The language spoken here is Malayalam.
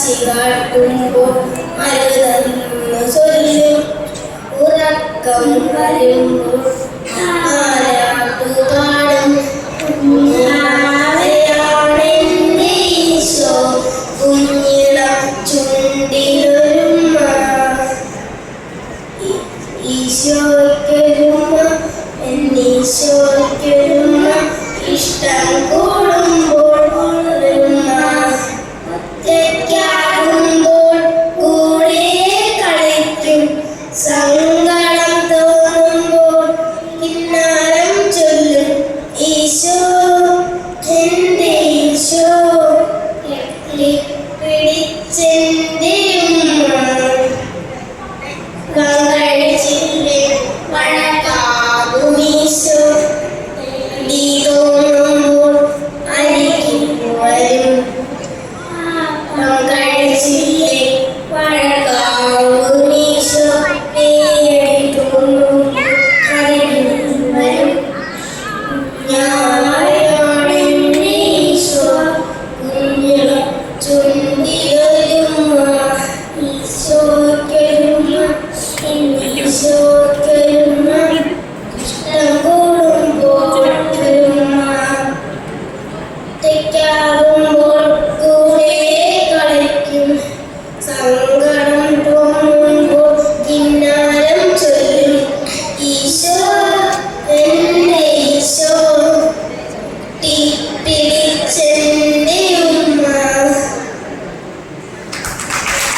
വാശികാട്ടുമ്പോൾ മരുതന്നു ചൊല്ലും. ഉറക്കം വരുമ്പോൾ ആരാട്ടു പാടും കുഞ്ഞാവയാണെന്തീശോ കുഞ്ഞിള ചുണ്ടിലൊരുമ ഈശോയ്ക്കൊരുമ എന്നീശോ Штангу te